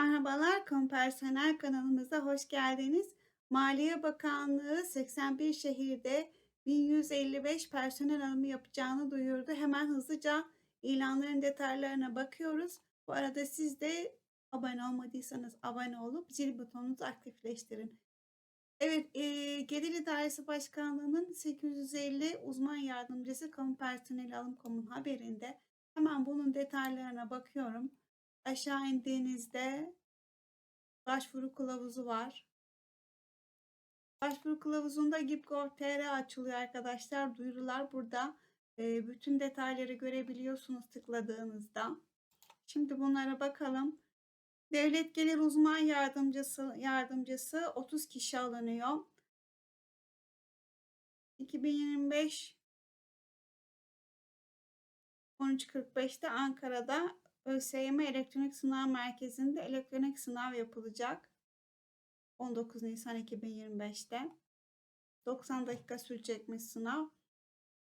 Merhabalar, Kompersonel kanalımıza hoş geldiniz. Maliye Bakanlığı 81 şehirde 1155 personel alımı yapacağını duyurdu. Hemen hızlıca ilanların detaylarına bakıyoruz. Bu arada siz de abone olmadıysanız abone olup zil butonunuzu aktifleştirin. Evet, eee, Gelir İdaresi Başkanlığı'nın 850 uzman yardımcısı kamu personeli alım komun haberinde hemen bunun detaylarına bakıyorum. Aşağı indiğinizde başvuru kılavuzu var. Başvuru kılavuzunda gip.gov.tr açılıyor arkadaşlar. Duyurular burada. Eee, bütün detayları görebiliyorsunuz tıkladığınızda. Şimdi bunlara bakalım. Devlet Gelir Uzman Yardımcısı yardımcısı 30 kişi alınıyor. 2025 13.45'te Ankara'da ÖSYM Elektronik Sınav Merkezi'nde elektronik sınav yapılacak. 19 Nisan 2025'te. 90 dakika sürecekmiş sınav.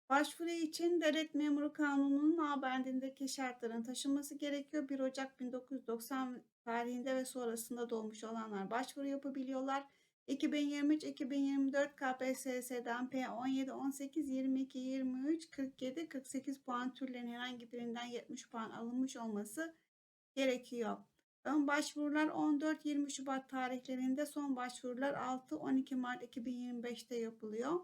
Başvuru için Devlet Memuru Kanunu'nun A bendindeki şartların taşınması gerekiyor. 1 Ocak 1990 tarihinde ve sonrasında doğmuş olanlar başvuru yapabiliyorlar. 2023-2024 KPSS'den P17, 18, 22, 23, 47, 48 puan türlerinin herhangi birinden 70 puan alınmış olması gerekiyor. Ön başvurular 14-20 Şubat tarihlerinde, son başvurular 6-12 Mart 2025'te yapılıyor.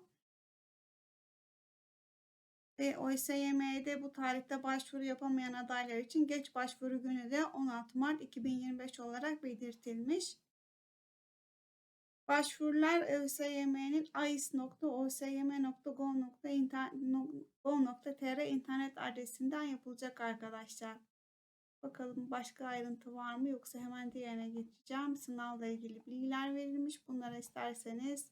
Ve OSYM'de bu tarihte başvuru yapamayan adaylar için geç başvuru günü de 16 Mart 2025 olarak belirtilmiş. Başvurular ÖSYM'nin ais.osym.gov.tr internet adresinden yapılacak arkadaşlar. Bakalım başka ayrıntı var mı yoksa hemen diğerine geçeceğim. Sınavla ilgili bilgiler verilmiş. Bunlara isterseniz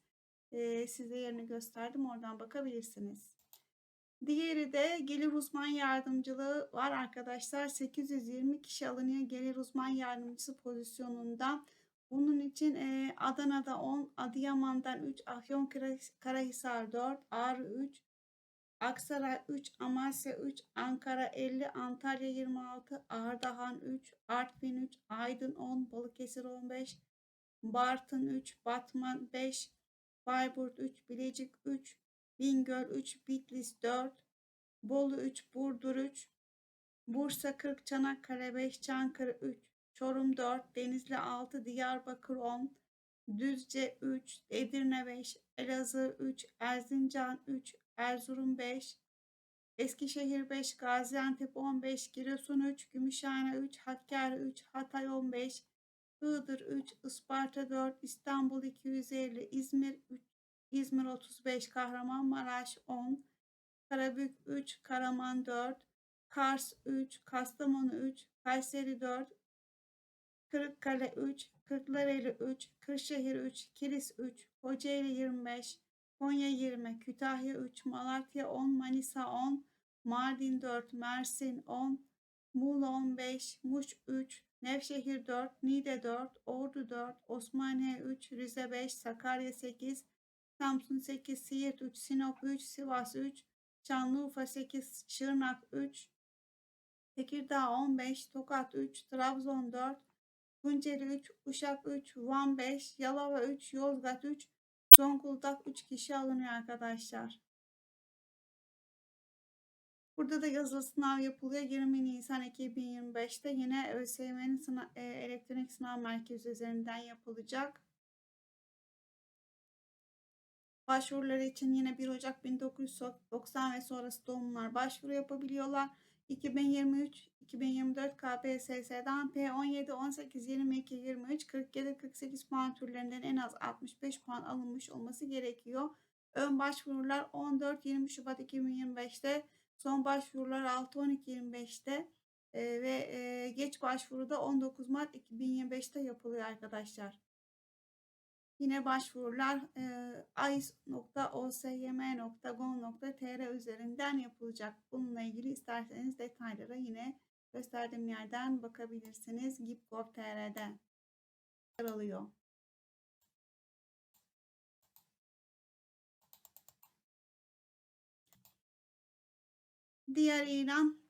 e, size yerini gösterdim. Oradan bakabilirsiniz. Diğeri de gelir uzman yardımcılığı var arkadaşlar. 820 kişi alınıyor gelir uzman yardımcısı pozisyonunda. Bunun için e, Adana'da 10, Adıyaman'dan 3, Afyonkarahisar 4, Ağrı 3, Aksaray 3, Amasya 3, Ankara 50, Antalya 26, Ardahan 3, Artvin 3, Aydın 10, Balıkesir 15, Bartın 3, Batman 5, Bayburt 3, Bilecik 3, Bingöl 3, Bitlis 4, Bolu 3, Burdur 3, Bursa 40, Çanakkale 5, Çankırı 3, Çorum 4, Denizli 6, Diyarbakır 10, Düzce 3, Edirne 5, Elazığ 3, Erzincan 3, Erzurum 5, Eskişehir 5, Gaziantep 15, Giresun 3, Gümüşhane 3, Hakkari 3, Hatay 15, Iğdır 3, Isparta 4, İstanbul 250, İzmir 3, İzmir 35, Kahramanmaraş 10, Karabük 3, Karaman 4, Kars 3, Kastamonu 3, Kayseri 4, Kırıkkale 3, Kırklareli 3, Kırşehir 3, Kilis 3, Kocaeli 25, Konya 20, Kütahya 3, Malatya 10, Manisa 10, Mardin 4, Mersin 10, Muğla 15, Muş 3, Nevşehir 4, Niğde 4, Ordu 4, Osmaniye 3, Rize 5, Sakarya 8, Samsun 8, Siirt 3, Sinop 3, Sivas 3, Şanlıurfa 8, Şırnak 3, Tekirdağ 15, Tokat 3, Trabzon 4, Tunceli 3, Uşak 3, Van 5, Yalova 3, Yozgat 3, Zonguldak 3 kişi alınıyor arkadaşlar. Burada da yazılı sınav yapılıyor. 20 Nisan 2025'te yine ÖSYM'nin sınav, e, elektronik sınav merkezi üzerinden yapılacak. Başvuruları için yine 1 Ocak 1990 ve sonrası doğumlar başvuru yapabiliyorlar. 2023-2024 KPSS'den P17, 18, 22, 23, 47, 48 puan türlerinden en az 65 puan alınmış olması gerekiyor. Ön başvurular 14-20 Şubat 2025'te, son başvurular 6-12-25'te e, ve e, geç başvuruda 19 Mart 2025'te yapılıyor arkadaşlar. Yine başvurular e, ais.osym.gov.tr üzerinden yapılacak. Bununla ilgili isterseniz detaylara yine gösterdiğim yerden bakabilirsiniz. gip.gov.tr'de yer alıyor. Diğer ilan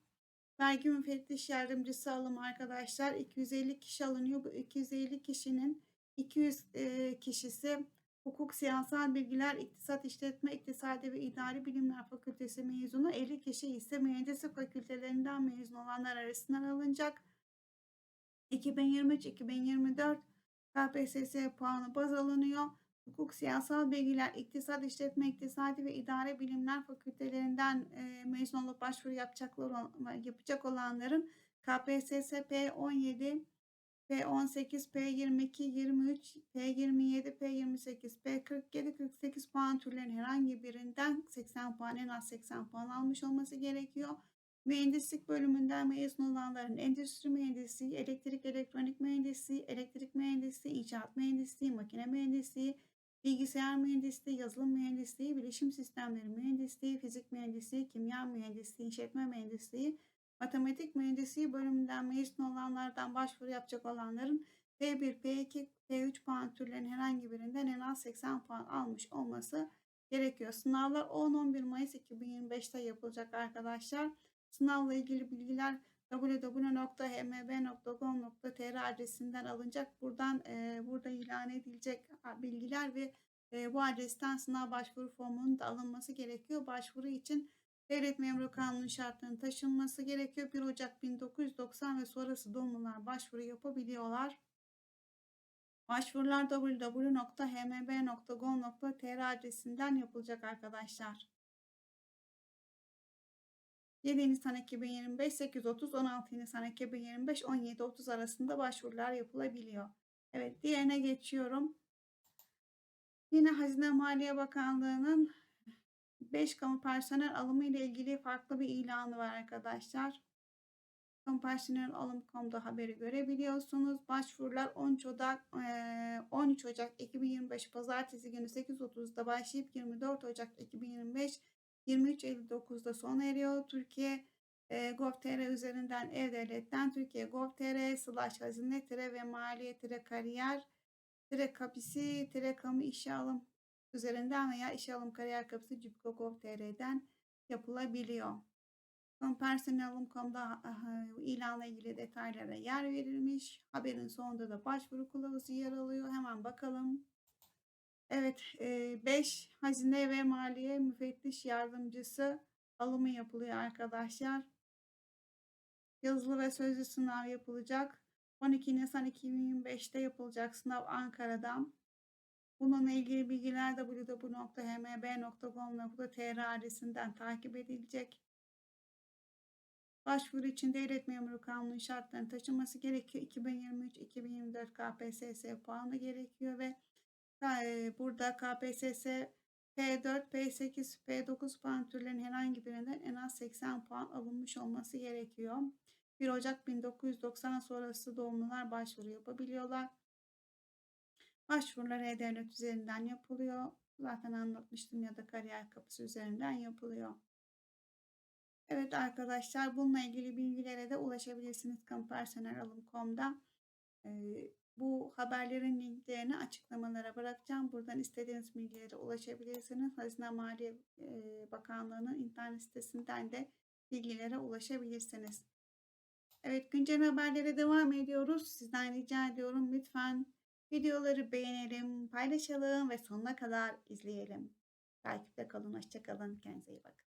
Vergi müfettiş yardımcısı alım arkadaşlar. 250 kişi alınıyor. Bu 250 kişinin 200 e, kişisi hukuk, siyasal bilgiler, iktisat, işletme, iktisadi ve idari bilimler fakültesi mezunu. 50 kişi ise mühendislik fakültelerinden mezun olanlar arasından alınacak. 2023-2024 KPSS puanı baz alınıyor. Hukuk, siyasal bilgiler, iktisat, işletme, iktisadi ve idare bilimler fakültelerinden e, mezun olup başvuru yapacaklar, yapacak olanların KPSS P17, P18, P22, 23, P27, P28, P47, 48 puan türlerinin herhangi birinden 80 puan en az 80 puan almış olması gerekiyor. Mühendislik bölümünden mezun olanların endüstri mühendisliği, elektrik elektronik mühendisliği, elektrik mühendisliği, inşaat mühendisliği, makine mühendisliği, bilgisayar mühendisliği, yazılım mühendisliği, bilişim sistemleri mühendisliği, fizik mühendisliği, kimya mühendisliği, işletme mühendisliği, matematik mühendisliği bölümünden mezun olanlardan başvuru yapacak olanların P1, P2, P3 puan türlerinin herhangi birinden en az 80 puan almış olması gerekiyor. Sınavlar 10-11 Mayıs 2025'te yapılacak arkadaşlar. Sınavla ilgili bilgiler www.hmb.gov.tr adresinden alınacak. Buradan e, burada ilan edilecek bilgiler ve e, bu adresten sınav başvuru formunun da alınması gerekiyor. Başvuru için Devlet Memuru Kanunu şartlarının taşınması gerekiyor. 1 Ocak 1990 ve sonrası doğumlular başvuru yapabiliyorlar. Başvurular www.hmb.gov.tr adresinden yapılacak arkadaşlar. 7 Nisan 2025, 8.30, 16 Nisan 2025, 17.30 arasında başvurular yapılabiliyor. Evet diğerine geçiyorum. Yine Hazine Maliye Bakanlığı'nın 5 kamu personel alımı ile ilgili farklı bir ilanı var arkadaşlar. Kamu haberi görebiliyorsunuz. Başvurular 13 Ocak 13 Ocak 2025 Pazartesi günü 8.30'da başlayıp 24 Ocak 2025 23.59'da sona eriyor. Türkiye e, Gov.tr üzerinden ev-devletten Türkiye Gov.tr slash hazine tire ve maliye tire kariyer tire kapisi tire kamu işe alım üzerinden veya işe alım kariyer kapısı Cipko Gov.tr'den yapılabiliyor. Personel.com'da ilanla ilgili detaylara yer verilmiş. Haberin sonunda da başvuru kılavuzu yer alıyor. Hemen bakalım. Evet, 5 hazine ve maliye müfettiş yardımcısı alımı yapılıyor arkadaşlar. Yazılı ve sözlü sınav yapılacak. 12 Nisan 2025'te yapılacak sınav Ankara'dan. Bununla ilgili bilgiler www.hmb.gov.tr adresinden takip edilecek. Başvuru için devlet memuru kanunu şartlarının taşınması gerekiyor. 2023-2024 KPSS puanı gerekiyor ve burada KPSS P4, P8, P9 puan türlerinin herhangi birinden en az 80 puan alınmış olması gerekiyor. 1 Ocak 1990 sonrası doğumlular başvuru yapabiliyorlar. Başvurular E-Devlet üzerinden yapılıyor. Zaten anlatmıştım ya da kariyer kapısı üzerinden yapılıyor. Evet arkadaşlar bununla ilgili bilgilere de ulaşabilirsiniz kamupersonel.alım.com'da. Ee, bu haberlerin linklerini açıklamalara bırakacağım. Buradan istediğiniz bilgilere ulaşabilirsiniz. Hazine Maliye Bakanlığı'nın internet sitesinden de bilgilere ulaşabilirsiniz. Evet güncel haberlere devam ediyoruz. Sizden rica ediyorum lütfen videoları beğenelim, paylaşalım ve sonuna kadar izleyelim. Takipte kalın, hoşçakalın, kendinize iyi bakın.